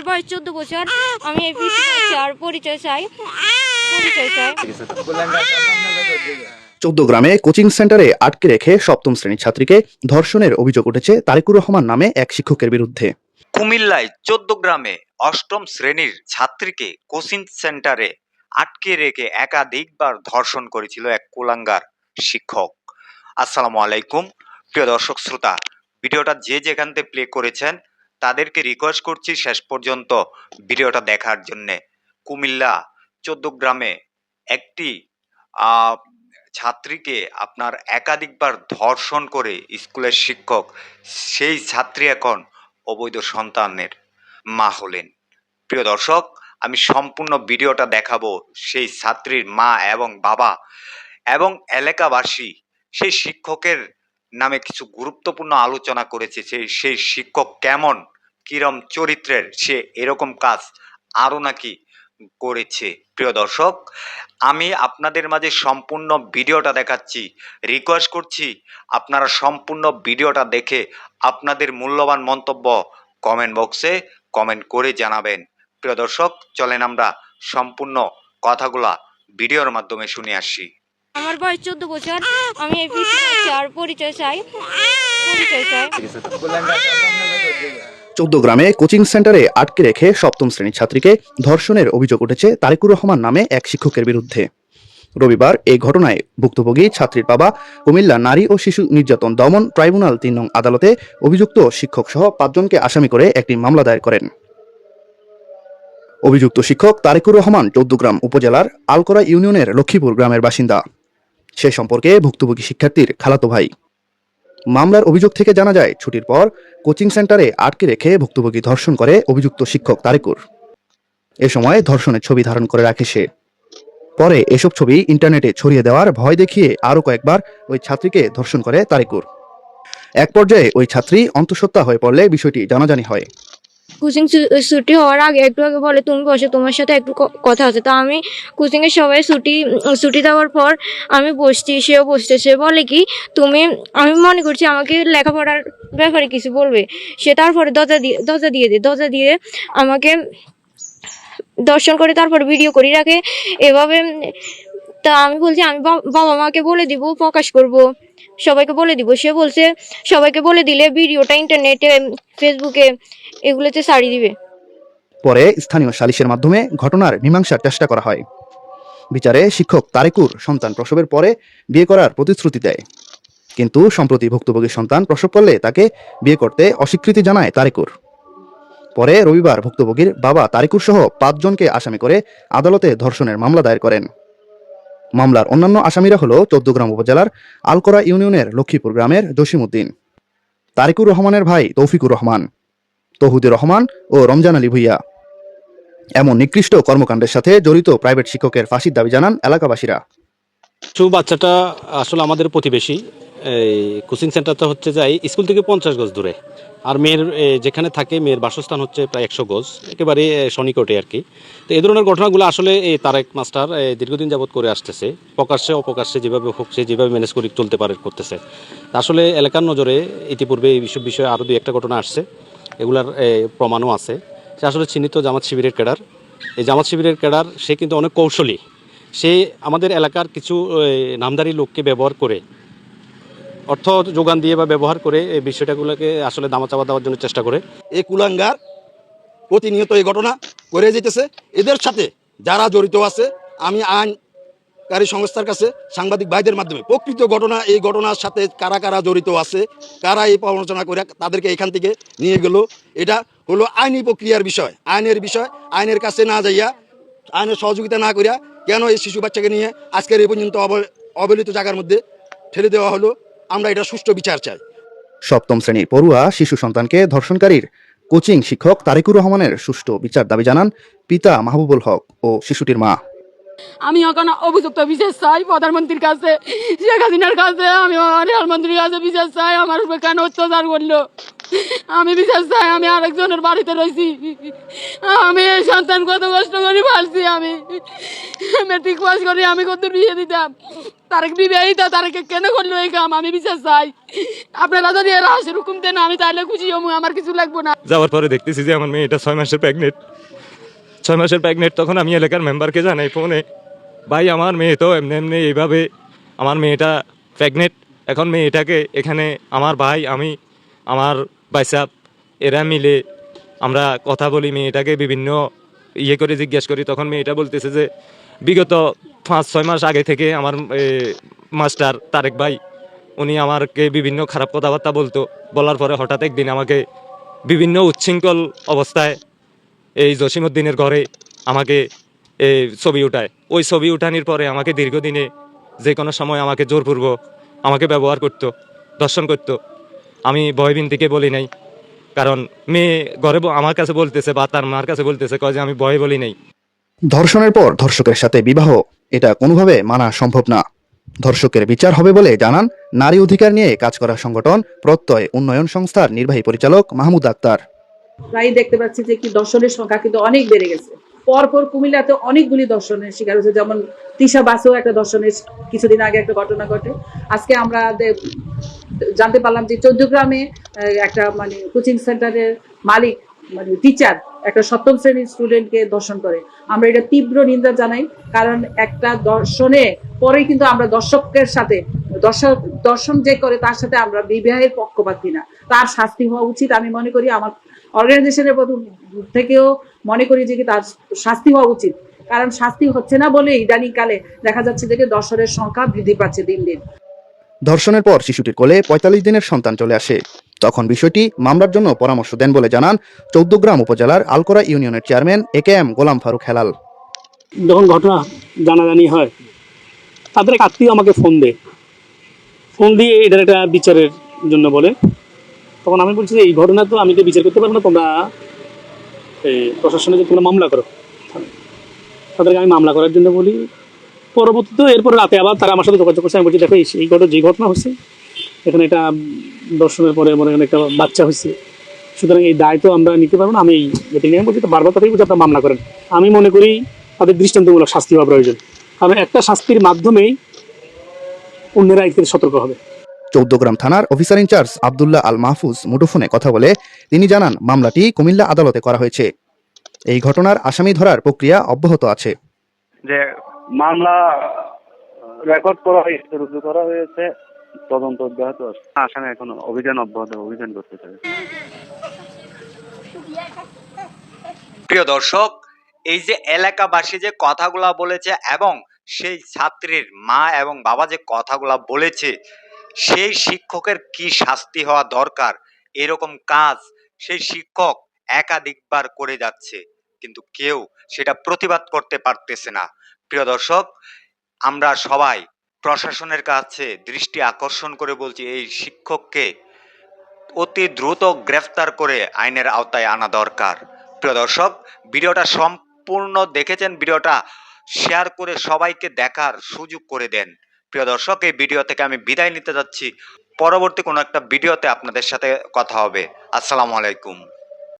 আমার বয়স চোদ্দ বছর। আমি এই পিসি করছি আর পরিচয় চাই। পরিচয় চাই। চৌদ্দ গ্রামে কোচিং সেন্টারে আটকে রেখে সপ্তম শ্রেণির ছাত্রীকে ধর্ষণের অভিযোগ উঠেছে তারেকুর রহমান নামে এক শিক্ষকের বিরুদ্ধে। কুমিল্লায় চোদ্দ গ্রামে অষ্টম শ্রেণির ছাত্রীকে কোচিং সেন্টারে আটকে রেখে একাধিকবার ধর্ষণ করেছিল এক কুলাঙ্গার শিক্ষক। আসসালামু আলাইকুম প্রিয় দর্শক শ্রোতা ভিডিওটা যে যেখান থেকে প্লে করেছেন তাদেরকে রিকোয়েস্ট করছি শেষ পর্যন্ত ভিডিওটা দেখার জন্যে। কুমিল্লা গ্রামে একটি ছাত্রীকে আপনার একাধিকবার ধর্ষণ করে স্কুলের শিক্ষক, সেই ছাত্রী এখন অবৈধ সন্তানের মা হলেন। প্রিয় দর্শক, আমি সম্পূর্ণ ভিডিওটা দেখাবো সেই ছাত্রীর মা এবং বাবা এবং এলাকাবাসী, সেই শিক্ষকের নামে কিছু গুরুত্বপূর্ণ আলোচনা করেছে সেই সেই শিক্ষক কেমন, কিরম চরিত্রের, সে এরকম কাজ আরও নাকি করেছে। প্রিয় দর্শক, আমি আপনাদের মাঝে সম্পূর্ণ ভিডিওটা দেখাচ্ছি রিকোয়েস্ট করছি আপনারা সম্পূর্ণ ভিডিওটা দেখে আপনাদের মূল্যবান মন্তব্য কমেন্ট বক্সে কমেন্ট করে জানাবেন। প্রিয় দর্শক, চলেন আমরা সম্পূর্ণ কথাগুলা ভিডিওর মাধ্যমে শুনে আসি। আমার বয়স চোদ্দ বছর, আমি এই আর পরিচয় চাই পরিচয় চাই। চৌদ্দ গ্রামে কোচিং সেন্টারে আটকে রেখে সপ্তম শ্রেণির ছাত্রীকে ধর্ষণের অভিযোগ উঠেছে তারেকুর রহমান নামে এক শিক্ষকের বিরুদ্ধে। রবিবার এই ঘটনায় ভুক্তভোগী ছাত্রীর বাবা কুমিল্লা নারী ও শিশু নির্যাতন দমন ট্রাইব্যুনাল তিন নং আদালতে অভিযুক্ত শিক্ষক সহ পাঁচজনকে আসামি করে একটি মামলা দায়ের করেন। অভিযুক্ত শিক্ষক তারেকুর রহমান চৌদ্দগ্রাম উপজেলার আলকরা ইউনিয়নের লক্ষ্মীপুর গ্রামের বাসিন্দা। সে সম্পর্কে ভুক্তভোগী শিক্ষার্থীর খালাতো ভাই। মামলার অভিযোগ থেকে জানা যায়, ছুটির পর কোচিং সেন্টারে আটকে রেখে ভুক্তভোগী ধর্ষণ করে অভিযুক্ত শিক্ষক তারেকুর। এ সময় ধর্ষণের ছবি ধারণ করে রাখে সে। পরে এসব ছবি ইন্টারনেটে ছড়িয়ে দেওয়ার ভয় দেখিয়ে আরও কয়েকবার ওই ছাত্রীকে ধর্ষণ করে তারেকুর। এক পর্যায়ে ওই ছাত্রী অন্তঃসত্ত্বা হয়ে পড়লে বিষয়টি জানাজানি হয়। কোচিং ছুটি হওয়ার আগে একটু আগে বলে, তুমি বসে, তোমার সাথে একটু কথা আছে তো আমি কোচিং এর সবাই ছুটি ছুটি দেওয়ার পর আমি বসছি, সেও বসছে। সে বলে কি, তুমি, আমি মনে করছি আমাকে লেখাপড়ার ব্যাপারে কিছু বলবে। সে তারপরে দরজা দিয়ে দরজা দিয়ে দেয় দরজা দিয়ে আমাকে দর্শন করে, তারপর ভিডিও করে, রাখে। এভাবে, তা আমি বলছি, আমি বাবা মাকে বলে দিব, প্রকাশ করব। সবাইকে বলে দিব। সে বলছে, সবাইকে বলে দিলে ভিডিওটা ইন্টারনেটে ফেসবুকে এগুলোতে সারি দিবে। পরে স্থানীয় সালিশের মাধ্যমে ঘটনার মীমাংসার চেষ্টা করা হয়। বিচারে শিক্ষক তারেকুর সন্তান প্রসবের পরে বিয়ে করার প্রতিশ্রুতি দেয়। কিন্তু সম্প্রতি ভুক্তভোগী সন্তান প্রসব করলে তাকে বিয়ে করতে অস্বীকৃতি জানায় তারেকুর। পরে রবিবার ভুক্তভোগীর বাবা তারেকুর সহ পাঁচজনকে আসামি করে আদালতে ধর্ষণের মামলা দায়ের করেন। মামলার অন্যান্য আসামিরা হল চৌদ্দগ্রাম উপজেলার আলকরা ইউনিয়নের লক্ষ্মীপুর গ্রামের জসিমউদ্দিন, তারিকুর রহমানের ভাই তৌফিকুর রহমান, তহুদুর রহমান ও রমজান আলী ভুইয়া। এমন নিকৃষ্ট কর্মকাণ্ডের সাথে জড়িত প্রাইভেট শিক্ষকের ফাঁসির দাবি জানান এলাকাবাসীরা। চু বাচ্চাটা আসলে আমাদের প্রতিবেশী। এই কোচিং সেন্টারটা হচ্ছে যাই স্কুল থেকে পঞ্চাশ গজ দূরে। আর মেয়ের যেখানে থাকে মেয়ের বাসস্থান হচ্ছে প্রায় একশো গজ, একেবারে সনিকটে আর কি। তো এই ধরনের ঘটনাগুলো আসলে এই তারেক মাস্টার দীর্ঘদিন যাবৎ করে আসতেছে। প্রকাশ্যে, অপ্রকাশ্যে যেভাবে হোক, সে যেভাবে ম্যানেজ করে চলতে পারে, করতেছে। আসলে এলাকার নজরে ইতিপূর্বে এই বিষয়, বিষয়ে আরও দুই একটা ঘটনা আসছে। এগুলার প্রমাণও আছে। সে আসলে চিহ্নিত জামাত শিবিরের ক্যাডার। এই জামাত শিবিরের ক্যাডার, সে কিন্তু অনেক কৌশলী। সে আমাদের এলাকার কিছু নামদারি লোককে ব্যবহার করে, অর্থ যোগান দিয়ে বা ব্যবহার করে এই বিষয়টাগুলোকে আসলে দামা চাপা দেওয়ার জন্য চেষ্টা করে। এই কুলাঙ্গার প্রতিনিয়ত এই ঘটনা করে যেতেছে। এদের সাথে যারা জড়িত আছে, আমি আইনকারী সংস্থার কাছে সাংবাদিক ভাইদের মাধ্যমে প্রকৃত ঘটনা, এই ঘটনার সাথে কারা কারা জড়িত আছে, কারা এই প্রবঞ্চনা করে তাদেরকে এখান থেকে নিয়ে গেল, এটা হলো আইনি প্রক্রিয়ার বিষয়। আইনের বিষয়, আইনের কাছে না যাইয়া, আইনের সহযোগিতা না করিয়া কেন এই শিশু বাচ্চাকে নিয়ে আজকের এই পর্যন্ত অব- অবহেলিত জায়গার মধ্যে ঠেলে দেওয়া হলো? আমরা এটা সুষ্ঠু বিচার চাই। সপ্তম শ্রেণির পড়ুয়া শিশু সন্তানকে ধর্ষণকারীর কোচিং শিক্ষক তারিকুর রহমানের সুষ্ঠু বিচার দাবি জানান পিতা মাহবুবুল হক ও শিশুটির মা। আমি এখন অভিযুক্ত বিশেষ চাই প্রধানমন্ত্রীর কাছে শেখ হাসিনার কাছে। আমি রেলমন্ত্রীর কাছে বিশেষ চাই আমার উপরে কেন অত্যাচার করল? আমি বিশেষ চাই আমি আরেকজনের বাড়িতে রয়েছি। আমি এই সন্তান কত কষ্ট করে পারছি আমি। মেট্রিক পাস করে আমি কত বিয়ে দিতাম তারেক বিবাহিত তারেকে কেন করল এই কাম আমি বিশ্বাস চাই আপনারা যদি এরা হাসির হুকুম দেন আমি তাহলে খুশি হব আমার কিছু লাগবো না যাওয়ার পরে দেখতেছি যে আমার মেয়েটা ছয় মাসের প্রেগনেন্ট ছয় মাসের প্রেগনেন্ট তখন আমি এলাকার মেম্বারকে জানাই ফোনে ভাই আমার মেয়ে তো এমনি এমনি এইভাবে আমার মেয়েটা প্রেগনেন্ট এখন মেয়েটাকে এখানে আমার ভাই আমি আমার বাইসাপ এরা মিলে আমরা কথা বলি মেয়েটাকে বিভিন্ন ইয়ে করে জিজ্ঞেস করি তখন মেয়েটা বলতেছে যে বিগত পাঁচ, ছয় মাস আগে থেকে আমার মাস্টার তারেক ভাই, উনি আমাকে বিভিন্ন খারাপ কথাবার্তা বলতো। বলার পরে হঠাৎ একদিন আমাকে বিভিন্ন উচ্ছৃঙ্খল অবস্থায় এই জসিমুদ্দিনের ঘরে আমাকে ছবি উঠায়। ওই ছবি উঠানির পরে আমাকে দীর্ঘদিনে যে কোনো সময় আমাকে জোরপূর্বক আমাকে ব্যবহার করত, দর্শন করতো। আমি ভয়বিন থেকে বলি নাই, কারণ মেয়ে ঘরে আমার কাছে বলতেছে বা তার মার কাছে বলতেছে কয় যে আমি ভয় বলি নাই। ধর্ষণের পর ধর্ষকের সাথে বিবাহ, এটা কোনোভাবে মানা সম্ভব না। ধর্ষকের বিচার হবে বলে জানান নারী অধিকার নিয়ে কাজ করা সংগঠন প্রত্যয় উন্নয়ন সংস্থার নির্বাহী পরিচালক মাহমুদ আক্তার। প্রায় দেখতে পাচ্ছি যে কি দর্শনের সংখ্যা কিন্তু অনেক বেড়ে গেছে। পরপর কুমিল্লাতে অনেকগুলি দর্শনের শিকার হয়েছে, যেমন তিশা বাসেও একটা দর্শনের কিছুদিন আগে একটা ঘটনা ঘটে। আজকে আমরা জানতে পারলাম যে চৌদ্দগ্রামে একটা মানে কোচিং সেন্টারের মালিক মানে টিচার একটা সপ্তম শ্রেণির স্টুডেন্টকে দর্শন করে। আমরা এটা তীব্র নিন্দা জানাই, কারণ একটা দর্শনে পরে কিন্তু আমরা দর্শকের সাথে, দর্শক, দর্শন যে করে তার সাথে আমরা বিবাহের পক্ষপাতী না তার শাস্তি হওয়া উচিত আমি মনে করি, আমার অর্গানাইজেশনের থেকেও মনে করি যে তার শাস্তি হওয়া উচিত। কারণ শাস্তি হচ্ছে না বলে ইদানিং কালে দেখা যাচ্ছে যে দর্শনের সংখ্যা বৃদ্ধি পাচ্ছে দিন দিন। ধর্ষণের পর শিশুটির কোলে পঁয়তাল্লিশ দিনের সন্তান চলে আসে। তখন বিষয়টি মামলার জন্য পরামর্শ দেন বলে জানান চৌদ্দগ্রাম উপজেলার আলকোরা ইউনিয়নের chairman A K M Golam Faruk Helal. যখন ঘটনা জানাজানি হয়, তাদের এক আত্মীয় আমাকে ফোন দেয়। ফোন দিয়ে এটার একটা বিচারের জন্য বলে। তখন আমি বলছি এই ঘটনা তো আমি তো বিচার করতে পারব না, তোমরা প্রশাসনে যে তোমরা মামলা করো। তাদেরকে আমি মামলা করার জন্য বলি। পরবর্তীতে এরপর রাতে আবার তারা আমার সাথে যোগাযোগ করছে। আমি বলছি দেখো এই- ঘটনা যে ঘটনা হচ্ছে এখানে এটা দর্শনের পরে মনে করেন একটা বাচ্চা হয়েছে। সুতরাং এই দায় তো আমরা নিতে পারব না আমি নিয়ে বলছি তো বারবার তাদেরই বলছি আপনারা মামলা করেন। আমি মনে করি তাদের দৃষ্টান্তমূলক শাস্তি হওয়া প্রয়োজন। কারণ একটা শাস্তির মাধ্যমেই অন্যরা থেকে সতর্ক হবে। চৌদ্দগ্রাম থানার অফিসার ইনচার্জ আবদুল্লাহ আল মাহফুজ মুঠোফোনে কথা বলে তিনি জানান মামলাটি কুমিল্লা আদালতে করা হয়েছে। এই ঘটনার আসামি ধরার প্রক্রিয়া অব্যাহত আছে। যে মামলা রেকর্ড করা হয়েছে রুজু করা হয়েছে তদন্ত অব্যাহত আছে। আসামি এখন অভিযান অব্যাহত অভিযান করতে চাই প্রিয় দর্শক এই যে এলাকাবাসী যে কথাগুলা বলেছে এবং সেই ছাত্রীর মা এবং বাবা যে কথাগুলা বলেছে সেই শিক্ষকের কি শাস্তি হওয়া দরকার? এরকম কাজ সেই শিক্ষক একাধিকবার করে যাচ্ছে কিন্তু কেউ সেটা প্রতিবাদ করতে পারতেছে না। প্রিয় দর্শক, আমরা সবাই প্রশাসনের কাছে দৃষ্টি আকর্ষণ করে বলছি, এই শিক্ষককে অতি দ্রুত গ্রেফতার করে আইনের আওতায় আনা দরকার। প্রিয় দর্শক, ভিডিওটা সম্পূর্ণ দেখেছেন, ভিডিওটা শেয়ার করে সবাইকে দেখার সুযোগ করে দেন। প্রিয় দর্শক, এই ভিডিও থেকে আমি বিদায় নিতে যাচ্ছি। পরবর্তী কোনো একটা ভিডিওতে আপনাদের সাথে কথা হবে। আসসালামু আলাইকুম।